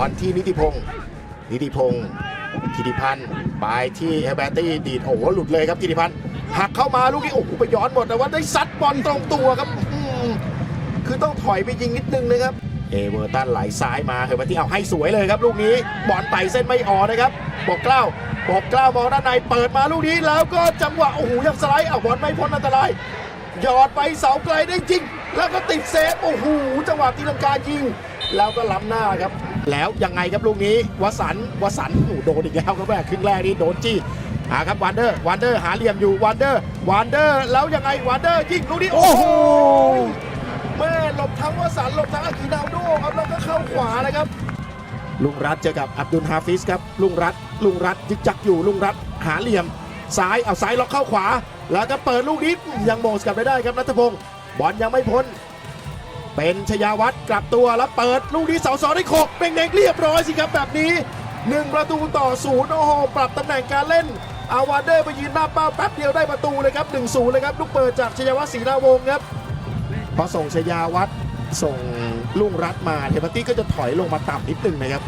อนที่นิติพงศ์นิติพงศ์ธิติพันธ์ไปที่เอเบอร์ตี้ดีดโอ้โหหลุดเลยครับธิติพันธ์หักเข้ามาลูกนี้โอ้โหไปย้อนหมดแต่ว่าได้ซัดบอลตรงตัวครับคือต้องถอยไปยิงนิดนึงนะครับเอเวอร์ตันไหลซ้ายมาเอเวอร์ตี้เอาให้สวยเลยครับลูกนี้บอลไต่เส้นไม่ออกนะครับบอกกล้าวบอกกล้าวมองด้านในเปิดมาลูกนี้แล้วก็จังหวะโอ้โหยังสไลด์เอาบอลไม่พ้นอันตรายหยอดไปเสาไกลได้จริง แล้วก็ติดเซฟโอ้โหจังหวะตีลังกายิง แล้วก็ล้ำหน้าครับ แล้วยังไงครับลูกนี้วสันวสันโอ้โดนอีกแล้วครับแม่ครึ่งแรกนี่โดนจี้หาครับวันเดอร์วันเดอร์หาเหลี่ยมอยู่วันเดอร์วันเดอร์แล้วยังไงวันเดอร์ยิงลูกนี้โอ้โหแม่หลบทั้งวสันหลบทั้งอากินาโดครับแล้วก็เข้าขวานะครับลุงรัฐเจอกับอับดุลฮาฟิสครับลุงรัฐลุงรัฐยึกจักอยู่ลุงรัฐหาเหลี่ยมซ้ายเอาซ้ายล็อกเข้าขวา แล้วก็เปิดลูกนี้ยังโมสกัดไม่ได้ครับนัทพงศ์บอลยังไม่พ้น เป็นชยาวัฒน์กลับตัวแล้วเปิดลูกนี้เสาสองได้ขกเป็นเด็กเรียบร้อยสิครับแบบนี้หนึ่งประตูต่อศูนย์โอ้โหปรับตำแหน่งการเล่น อาวานเดอร์ไปยืนหน้าเป้าแป๊บเดียวได้ประตูเลยครับ1นศูนย์เลยครับลูกเปิดจากชยาวัฒน์ศรีนาวงครับพอส่งชยาวัฒน์ส่งลุงรัฐมาเทปตี้ก็จะถอยลงมาต่ำนิดนึงนะครับ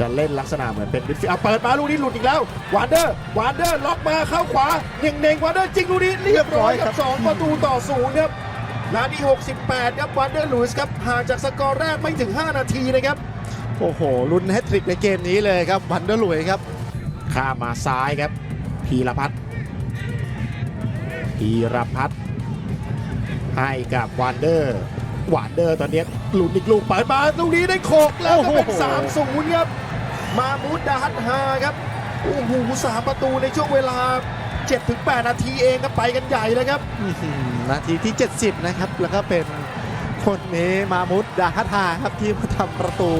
จะเล่นลักษณะเหมือนเป็นมิดฟิลด์เอาเปิดมาลูกนี้หลุดอีกแล้ววานเดอร์วานเดอร์ล็อกมาเข้าขวาเน่งเน่งวานเดอร์จริงลูกนี้เรียบร้อยครับสองประตูต่อศูนย์ครับ นาที 68 ครับวานเดอร์ลุยส์ครับห่างจากสกอร์แรกไม่ถึง 5 นาทีนะครับ โอ้โหลุ้นแฮตทริกในเกมนี้เลยครับวันเดอร์ลุยครับ ข้ามมาซ้ายครับ พีรพัฒน์พีรพัฒน์ให้กับวานเดอร์วานเดอร์ตอนนี้หลุดอีกลูกเปิดมาลูกนี้ได้โขกแล้วก็เป็นโอ้โห3 0ครับ มามูดดาฮัตฮาครับ โอ้โหสามประตูในช่วงเวลา 7-8นาทีเองก็ไปกันใหญ่เลยครับนาทีที่ 70 นะครับ แล้วก็เป็นคนนี้มามุดดาฮัทาครับที่มาทำประตู